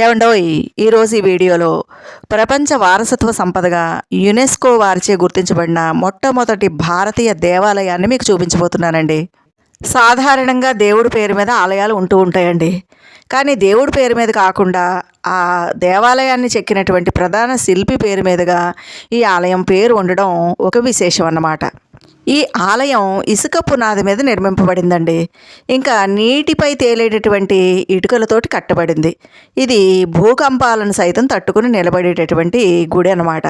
ఏమండోయ్ ఈరోజు ఈ వీడియోలో ప్రపంచ వారసత్వ సంపదగా యునెస్కో వారిచే గుర్తించబడిన మొట్టమొదటి భారతీయ దేవాలయాన్ని మీకు చూపించబోతున్నానండి. సాధారణంగా దేవుడి పేరు మీద ఆలయాలు ఉంటూ ఉంటాయండి. కానీ దేవుడి పేరు మీద కాకుండా ఆ దేవాలయాన్ని చెక్కినటువంటి ప్రధాన శిల్పి పేరు మీదుగా ఈ ఆలయం పేరు ఉండడం ఒక విశేషం అన్నమాట. ఈ ఆలయం ఇసుక పునాది మీద నిర్మింపబడిందండి. ఇంకా నీటిపై తేలేటటువంటి ఇటుకలతోటి కట్టబడింది. ఇది భూకంపాలను సైతం తట్టుకుని నిలబడేటటువంటి గుడి అన్నమాట.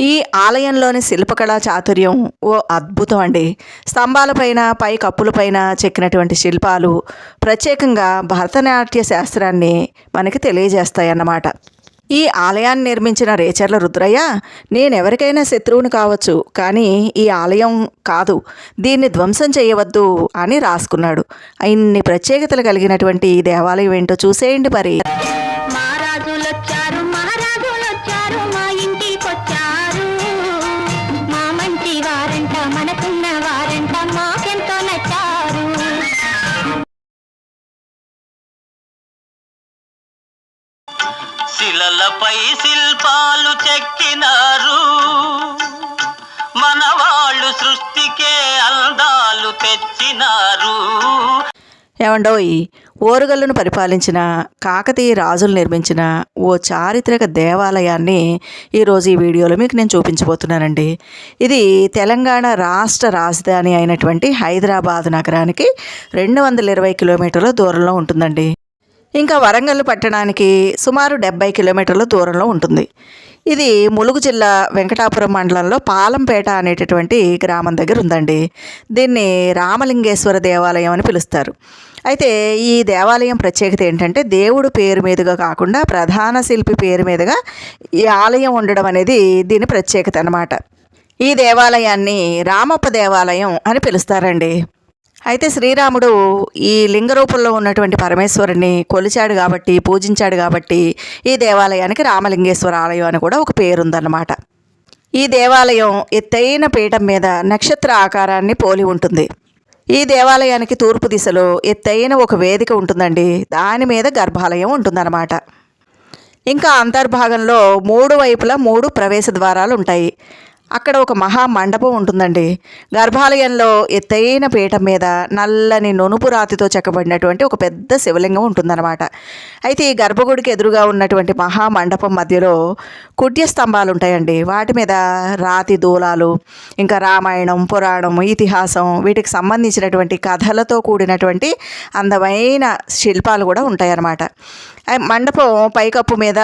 ఈ ఆలయంలోని శిల్పకళా చాతుర్యం ఓ అద్భుతం అండి. స్తంభాలపైన పై కప్పులపైన చెక్కినటువంటి శిల్పాలు ప్రత్యేకంగా భరతనాట్య శాస్త్రాన్ని మనకి తెలియజేస్తాయి అన్నమాట ఈ ఆలయాన్ని నిర్మించిన రేచర్ల రుద్రయ్య నేనెవరికైనా శత్రువుని కావచ్చు కానీ ఈ ఆలయం కాదు. దీన్ని ధ్వంసం చేయవద్దు అని రాసుకున్నాడు. ఇన్ని ప్రత్యేకతలు కలిగినటువంటి ఈ దేవాలయం ఏంటో చూసేయండి మరి. శిలలపై శిల్పాలు చెక్కినారు. మన వాళ్ళు సృష్టికే అందాలు తెచ్చినారు. ఏమండోయ్ ఓరుగల్లును పరిపాలించిన కాకతీయ రాజులు నిర్మించిన ఓ చారిత్రక దేవాలయాన్ని ఈరోజు ఈ వీడియోలో మీకు నేను చూపించబోతున్నానండి. ఇది తెలంగాణ రాష్ట్ర రాజధాని అయినటువంటి హైదరాబాద్ నగరానికి రెండు వందల ఇరవై కిలోమీటర్ల దూరంలో ఉంటుందండి. ఇంకా వరంగల్ పట్టణానికి సుమారు డెబ్బై కిలోమీటర్ల దూరంలో ఉంటుంది. ఇది ములుగు జిల్లా వెంకటాపురం మండలంలో పాలంపేట అనేటటువంటి గ్రామం దగ్గర ఉందండి. దీన్ని రామలింగేశ్వర దేవాలయం అని పిలుస్తారు. అయితే ఈ దేవాలయం ప్రత్యేకత ఏంటంటే దేవుడు పేరు మీదుగా కాకుండా ప్రధాన శిల్పి పేరు మీదుగా ఈ ఆలయం ఉండడం అనేది దీని ప్రత్యేకత అన్నమాట. ఈ దేవాలయాన్ని రామప్ప దేవాలయం అని పిలుస్తారండి. అయితే శ్రీరాముడు ఈ లింగ రూపంలో ఉన్నటువంటి పరమేశ్వరుని కొలిచాడు కాబట్టి పూజించాడు కాబట్టి ఈ దేవాలయానికి రామలింగేశ్వర ఆలయం అని కూడా ఒక పేరుందన్నమాట. ఈ దేవాలయం ఎత్తైన పీఠం మీద నక్షత్ర ఆకారాన్ని పోలి ఉంటుంది. ఈ దేవాలయానికి తూర్పు దిశలో ఎత్తైన ఒక వేదిక ఉంటుందండి. దాని మీద గర్భాలయం ఉంటుందన్నమాట. ఇంకా అంతర్భాగంలో మూడు వైపులా మూడు ప్రవేశ ద్వారాలు ఉంటాయి. అక్కడ ఒక మహా మండపం ఉంటుందండి. గర్భాలయంలో ఎత్తైన పీఠం మీద నల్లని నునుపు రాతితో చెక్కబడినటువంటి ఒక పెద్ద శివలింగం ఉంటుందన్నమాట. అయితే ఈ గర్భగుడికి ఎదురుగా ఉన్నటువంటి మహా మండపం మధ్యలో కుట్య స్తంభాలు ఉంటాయండి. వాటి మీద రాతి దూలాలు ఇంకా రామాయణం పురాణం ఇతిహాసం వీటికి సంబంధించినటువంటి కథలతో కూడినటువంటి అందమైన శిల్పాలు కూడా ఉంటాయన్నమాట. మండపం పైకప్పు మీద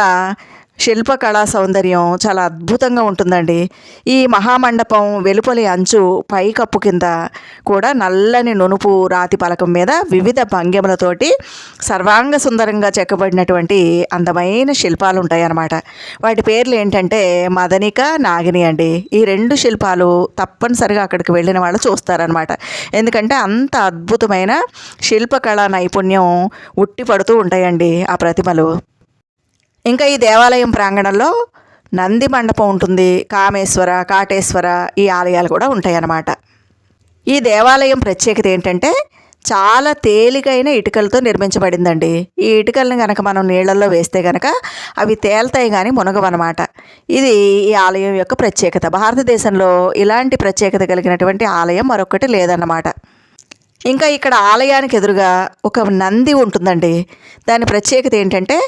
శిల్పకళా సౌందర్యం చాలా అద్భుతంగా ఉంటుందండి. ఈ మహామండపం వెలుపలి అంచు పైకప్పు కింద కూడా నల్లని నునుపు రాతి పలకం మీద వివిధ భంగిమలతోటి సర్వాంగ సుందరంగా చెక్కబడినటువంటి అందమైన శిల్పాలు ఉంటాయన్నమాట. వాటి పేర్లు ఏంటంటే మదనిక నాగిని అండి. ఈ రెండు శిల్పాలు తప్పనిసరిగా అక్కడికి వెళ్ళిన వాళ్ళు చూస్తారనమాట ఎందుకంటే అంత అద్భుతమైన శిల్పకళా నైపుణ్యం ఉట్టిపడుతూ ఉంటాయండి ఆ ప్రతిమలు. ఇంకా ఈ దేవాలయం ప్రాంగణంలో నంది మండపం ఉంటుంది. కామేశ్వర కాటేశ్వర ఈ ఆలయాలు కూడా ఉంటాయన్నమాట. ఈ దేవాలయం ప్రత్యేకత ఏంటంటే చాలా తేలికైన ఇటుకలతో నిర్మించబడిందండి. ఈ ఇటుకలను కనుక మనం నీళ్ళల్లో వేస్తే కనుక అవి తేలుతాయి కానీ మునగవన్నమాట. ఇది ఈ ఆలయం యొక్క ప్రత్యేకత. భారతదేశంలో ఇలాంటి ప్రత్యేకత కలిగినటువంటి ఆలయం మరొకటి లేదన్నమాట. ఇంకా ఇక్కడ ఆలయానికి ఎదురుగా ఒక నంది ఉంటుందండి. దాని ప్రత్యేకత ఏంటంటే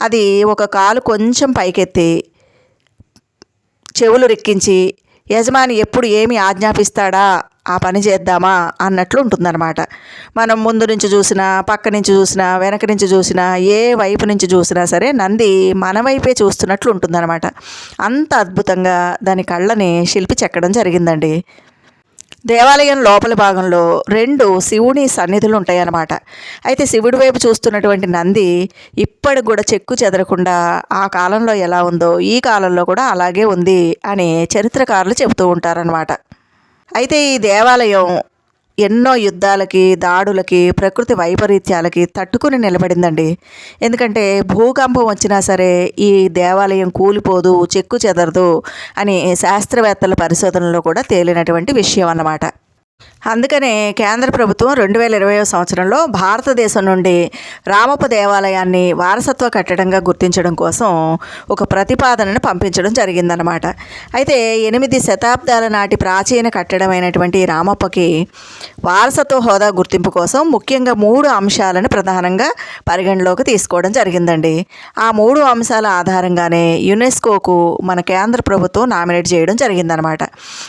అది ఒక కాలు కొంచెం పైకెత్తి చెవులు రెక్కించి యజమాని ఎప్పుడు ఏమి ఆజ్ఞాపిస్తాడా? ఆ పని చేద్దామా? అన్నట్లు ఉంటుందన్నమాట. మనం ముందు నుంచి చూసినా పక్క నుంచి చూసినా వెనక నుంచి చూసినా ఏ వైపు నుంచి చూసినా సరే నంది మన వైపే చూస్తున్నట్లు ఉంటుందన్నమాట. అంత అద్భుతంగా దాని కళ్ళని శిల్పి చెక్కడం జరిగిందండి. దేవాలయం లోపలి భాగంలో రెండు శివుని సన్నిధులు ఉంటాయన్నమాట అయితే శివుడి వైపు చూస్తున్నటువంటి నంది ఇప్పటికి కూడా చెక్కు చెదరకుండా ఆ కాలంలో ఎలా ఉందో ఈ కాలంలో కూడా అలాగే ఉంది అని చరిత్రకారులు చెబుతూ ఉంటారనమాట అయితే ఈ దేవాలయం ఎన్నో యుద్ధాలకి దాడులకి ప్రకృతి వైపరీత్యాలకి తట్టుకుని నిలబడిందండి. ఎందుకంటే భూకంపం వచ్చినా సరే ఈ దేవాలయం కూలిపోదు చెక్కు చెదరదు అని శాస్త్రవేత్తల పరిశోధనలో కూడా తేలినటువంటి విషయం అన్నమాట. అందుకనే కేంద్ర ప్రభుత్వం రెండు వేల ఇరవై సంవత్సరంలో భారతదేశం నుండి రామప్ప దేవాలయాన్ని వారసత్వ కట్టడంగా గుర్తించడం కోసం ఒక ప్రతిపాదనను పంపించడం జరిగిందనమాట అయితే ఎనిమిది శతాబ్దాల నాటి ప్రాచీన కట్టడమైనటువంటి రామప్పకి వారసత్వ హోదా గుర్తింపు కోసం ముఖ్యంగా మూడు అంశాలను ప్రధానంగా పరిగణలోకి తీసుకోవడం జరిగిందండి. ఆ మూడు అంశాల ఆధారంగానే యునెస్కోకు మన కేంద్ర ప్రభుత్వం నామినేట్ చేయడం జరిగిందనమాట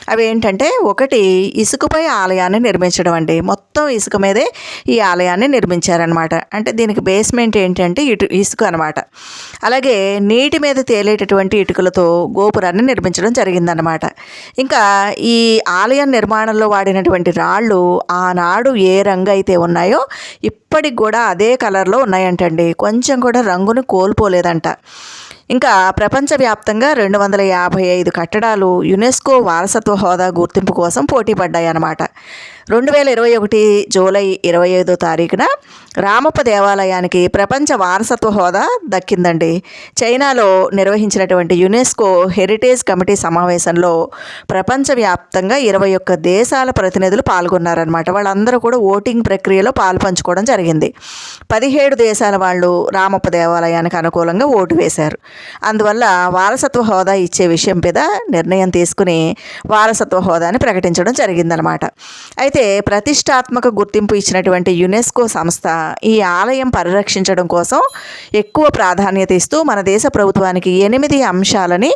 అవి ఏంటంటే ఒకటి ఇసుకపై ఆలయం ఆలయాన్ని నిర్మించడం అండి. మొత్తం ఇసుక మీదే ఈ ఆలయాన్ని నిర్మించారనమాట అంటే దీనికి బేస్మెంట్ ఏంటంటే ఇటు ఇసుక అనమాట అలాగే నీటి మీద తేలేటటువంటి ఇటుకలతో గోపురాన్ని నిర్మించడం జరిగిందనమాట ఇంకా ఈ ఆలయం నిర్మాణంలో వాడినటువంటి రాళ్ళు ఆనాడు ఏ రంగు అయితే ఉన్నాయో ఇప్పటికి కూడా అదే కలర్లో ఉన్నాయంటండి. కొంచెం కూడా రంగును కోల్పోలేదంట. ఇంకా ప్రపంచవ్యాప్తంగా రెండు వందల యాభై ఐదు కట్టడాలు యునెస్కో వారసత్వ హోదా గుర్తింపు కోసం పోటీ పడ్డాయన్నమాట. రెండు వేల ఇరవై ఒకటి జూలై ఇరవై ఐదో తారీఖున రామప్ప దేవాలయానికి ప్రపంచ వారసత్వ హోదా దక్కిందండి. చైనాలో నిర్వహించినటువంటి యునెస్కో హెరిటేజ్ కమిటీ సమావేశంలో ప్రపంచవ్యాప్తంగా ఇరవై ఒక్క దేశాల ప్రతినిధులు పాల్గొన్నారనమాట వాళ్ళందరూ కూడా ఓటింగ్ ప్రక్రియలో పాల్పంచుకోవడం జరిగింది. పదిహేడు దేశాల వాళ్ళు రామప్ప దేవాలయానికి అనుకూలంగా ఓటు వేశారు. అందువల్ల వారసత్వ హోదా ఇచ్చే విషయం మీద నిర్ణయం తీసుకుని వారసత్వ హోదాని ప్రకటించడం జరిగిందనమాట అయితే ప్రతిష్టాత్మక గుర్తింపు ఇచ్చినటువంటి యునెస్కో సంస్థ ఈ ఆలయం పరిరక్షించడం కోసం ఎక్కువ ప్రాధాన్యత ఇస్తూ మన దేశ ప్రభుత్వానికి ఎనిమిది అంశాలని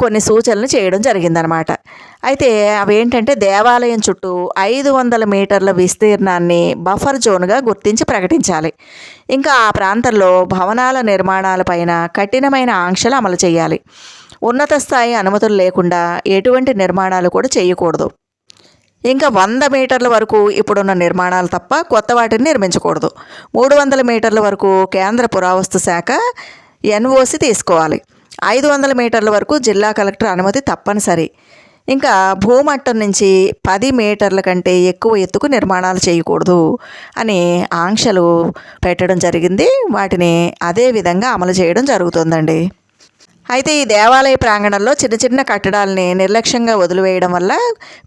కొన్ని సూచనలు చేయడం జరిగిందనమాట అయితే అవేంటంటే దేవాలయం చుట్టూ ఐదు వందల మీటర్ల విస్తీర్ణాన్ని బఫర్ జోన్గా గుర్తించి ప్రకటించాలి. ఇంకా ఆ ప్రాంతంలో భవనాల నిర్మాణాలపైన కఠినమైన ఆంక్షలు అమలు చేయాలి. ఉన్నత స్థాయి అనుమతులు లేకుండా ఎటువంటి నిర్మాణాలు కూడా చేయకూడదు. ఇంకా వంద మీటర్ల వరకు ఇప్పుడున్న నిర్మాణాలు తప్ప కొత్త వాటిని నిర్మించకూడదు. మూడు వందల మీటర్ల వరకు కేంద్ర పురావస్తు శాఖ ఎన్ఓసి తీసుకోవాలి. ఐదు వందల మీటర్ల వరకు జిల్లా కలెక్టర్ అనుమతి తప్పనిసరి. ఇంకా భూమట్టం నుంచి పది మీటర్ల కంటే ఎక్కువ ఎత్తుకు నిర్మాణాలు చేయకూడదు అని ఆంక్షలు పెట్టడం జరిగింది. వాటిని అదే విధంగా అమలు చేయడం జరుగుతుందండి. అయితే ఈ దేవాలయ ప్రాంగణంలో చిన్న చిన్న కట్టడాలని నిర్లక్ష్యంగా వదిలివేయడం వల్ల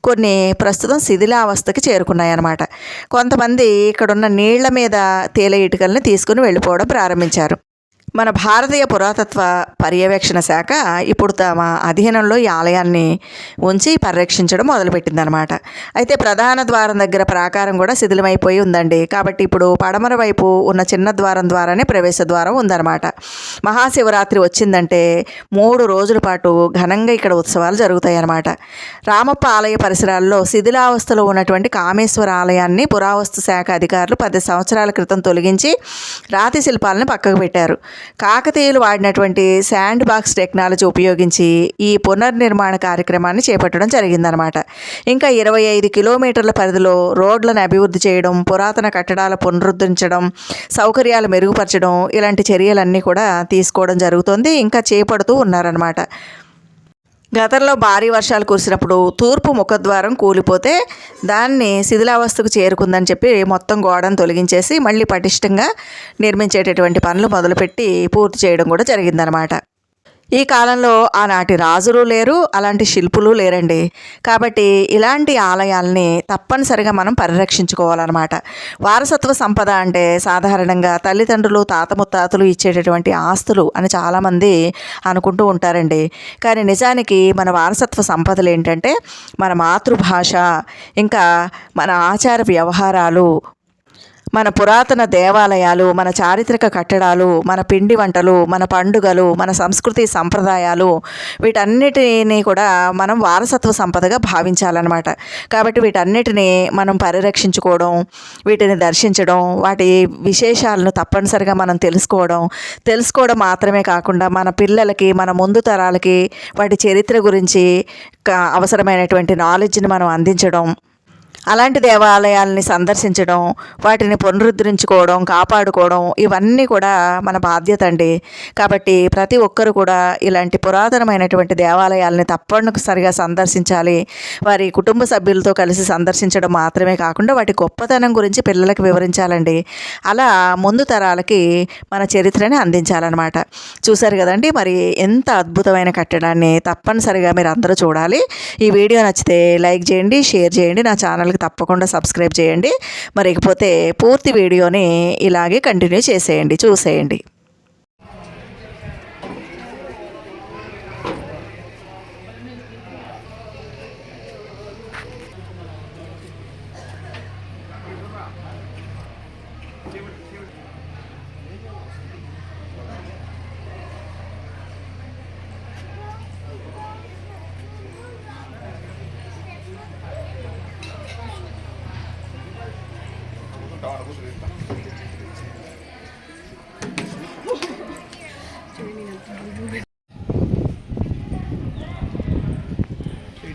కొన్ని ప్రస్తుతం శిథిలావస్థకి చేరుకున్నాయన్నమాట. కొంతమంది ఇక్కడున్న నీళ్ళ మీద తేలే ఇటుకల్ని తీసుకుని వెళ్ళిపోవడం ప్రారంభించారు. మన భారతీయ పురాతత్వ పర్యవేక్షణ శాఖ ఇప్పుడు తమ అధీనంలో ఈ ఆలయాన్ని ఉంచి పరిరక్షించడం మొదలుపెట్టిందనమాట అయితే ప్రధాన ద్వారం దగ్గర ప్రాకారం కూడా శిథిలమైపోయి ఉందండి. కాబట్టి ఇప్పుడు పడమర వైపు ఉన్న చిన్న ద్వారం ద్వారానే ప్రవేశ ద్వారం ఉందన్నమాట. మహాశివరాత్రి వచ్చిందంటే మూడు రోజుల పాటు ఘనంగా ఇక్కడ ఉత్సవాలు జరుగుతాయి అన్నమాట రామప్ప ఆలయ పరిసరాల్లో శిథిలావస్థలో ఉన్నటువంటి కామేశ్వర ఆలయాన్ని పురావస్తు శాఖ అధికారులు పది సంవత్సరాల క్రితం తొలగించి రాతి శిల్పాలను పక్కకు పెట్టారు. కాకతీయులు వాడినటువంటి శాండ్ బాక్స్ టెక్నాలజీ ఉపయోగించి ఈ పునర్నిర్మాణ కార్యక్రమాన్ని చేపట్టడం జరిగిందనమాట ఇంకా ఇరవై ఐదు కిలోమీటర్ల పరిధిలో రోడ్లను అభివృద్ధి చేయడం పురాతన కట్టడాల పునరుద్ధరించడం సౌకర్యాలు మెరుగుపరచడం ఇలాంటి చర్యలన్నీ కూడా తీసుకోవడం జరుగుతుంది. ఇంకా చేపడుతూ ఉన్నారనమాట గతంలో భారీ వర్షాలు కురిసినప్పుడు తూర్పు ముఖద్వారం కూలిపోతే దాన్ని శిథిలావస్థకు చేరుకుందని చెప్పి మొత్తం గోడను తొలగించేసి మళ్ళీ పటిష్టంగా నిర్మించేటటువంటి పనులు మొదలుపెట్టి పూర్తి చేయడం కూడా జరిగిందనమాట ఈ కాలంలో ఆనాటి రాజులు లేరు అలాంటి శిల్పులు లేరండి. కాబట్టి ఇలాంటి ఆలయాల్ని తప్పనిసరిగా మనం పరిరక్షించుకోవాలన్నమాట. వారసత్వ సంపద అంటే సాధారణంగా తల్లిదండ్రులు తాత ముత్తాతలు ఇచ్చేటటువంటి ఆస్తులు అని చాలామంది అనుకుంటూ ఉంటారండి. కానీ నిజానికి మన వారసత్వ సంపదలు ఏంటంటే మన మాతృభాష ఇంకా మన ఆచార వ్యవహారాలు మన పురాతన దేవాలయాలు మన చారిత్రక కట్టడాలు మన పిండి వంటలు మన పండుగలు మన సంస్కృతి సంప్రదాయాలు వీటన్నిటిని కూడా మనం వారసత్వ సంపదగా భావించాలన్నమాట. కాబట్టి వీటన్నిటిని మనం పరిరక్షించుకోవడం వీటిని దర్శించడం వాటి విశేషాలను తప్పనిసరిగా మనం తెలుసుకోవడం తెలుసుకోవడం మాత్రమే కాకుండా మన పిల్లలకి మన ముందు తరాలకి వాటి చరిత్ర గురించి అవసరమైనటువంటి నాలెడ్జ్ని మనం అందించడం అలాంటి దేవాలయాల్ని సందర్శించడం వాటిని పునరుద్ధరించుకోవడం కాపాడుకోవడం ఇవన్నీ కూడా మన బాధ్యత అండి. కాబట్టి ప్రతి ఒక్కరు కూడా ఇలాంటి పురాతనమైనటువంటి దేవాలయాల్ని తప్పనిసరిగా సందర్శించాలి. వారి కుటుంబ సభ్యులతో కలిసి సందర్శించడం మాత్రమే కాకుండా వాటి గొప్పతనం గురించి పిల్లలకు వివరించాలండి. అలా ముందు తరాలకి మన చరిత్రని అందించాలన్నమాట. చూశారు కదండి మరి ఎంత అద్భుతమైన కట్టడాన్ని తప్పనిసరిగా మీరు అందరూ చూడాలి. ఈ వీడియో నచ్చితే లైక్ చేయండి షేర్ చేయండి. నా ఛానల్కి తప్పకుండా సబ్స్క్రైబ్ చేయండి. మరి ఇకపోతే పూర్తి వీడియోని ఇలాగే కంటిన్యూ చేసేయండి. చూసేయండి.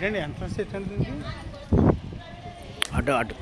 ఏంటండి ఎంట్రన్స్ ఏంటండి అటు అటు.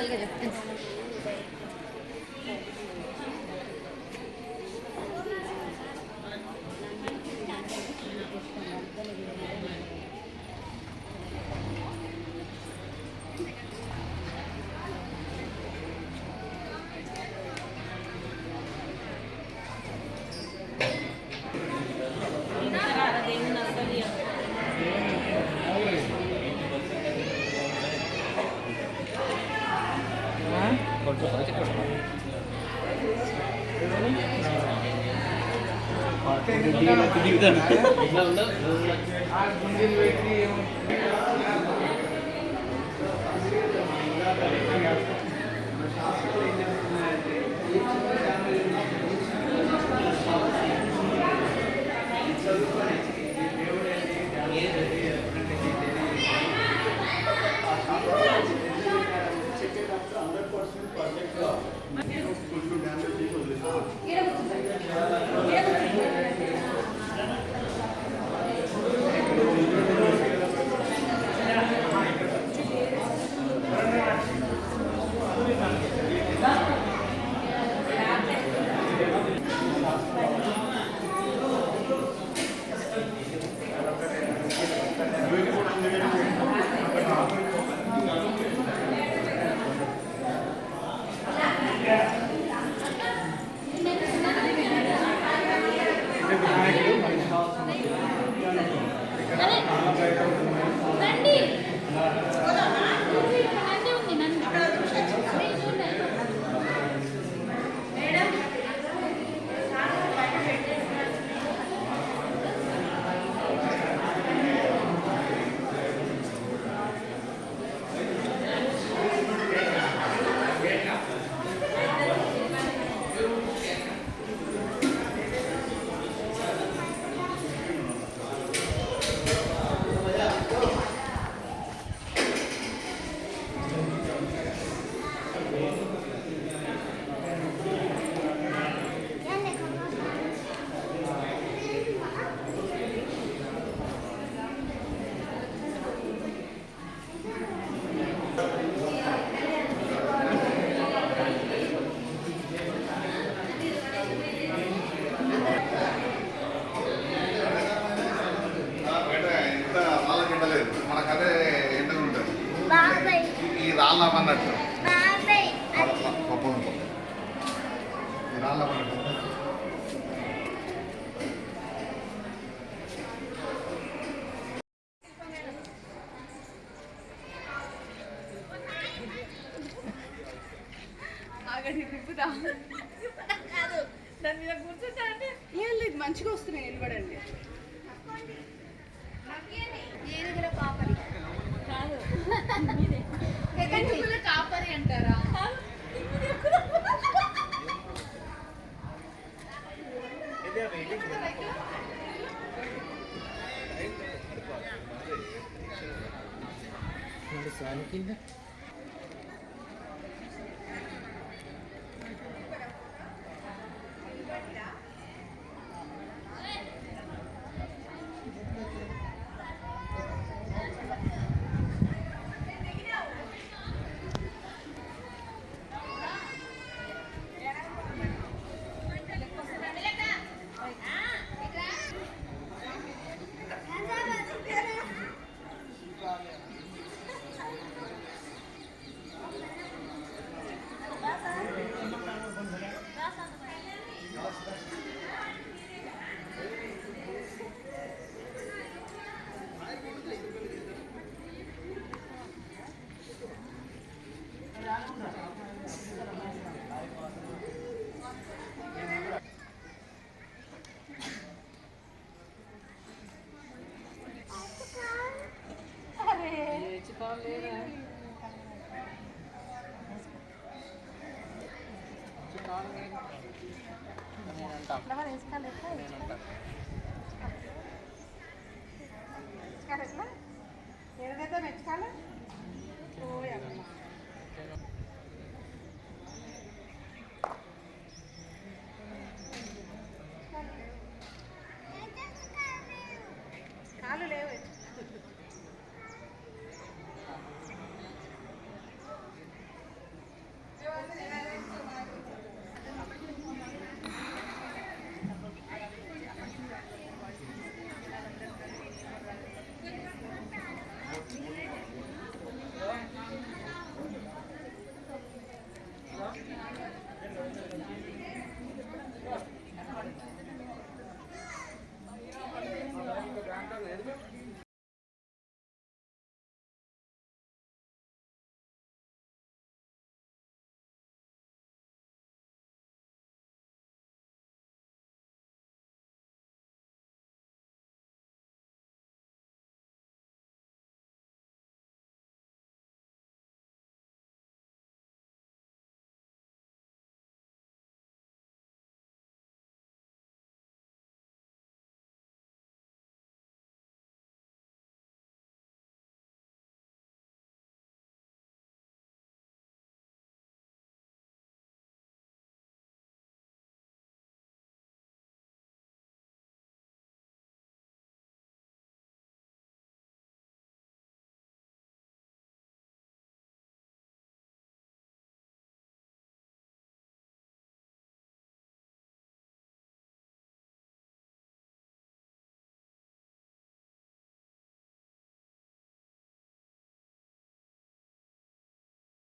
哎，对。దిగుతాను Thank you. తిప్పుతా దాని మీద కూర్చుంటా అంటే ఏం లేదు మంచిగా వస్తున్నాయి నిలబడండి. ఏనుగుల కాపరి. కాదు. ఏనుగుల కాపరి అంటారా?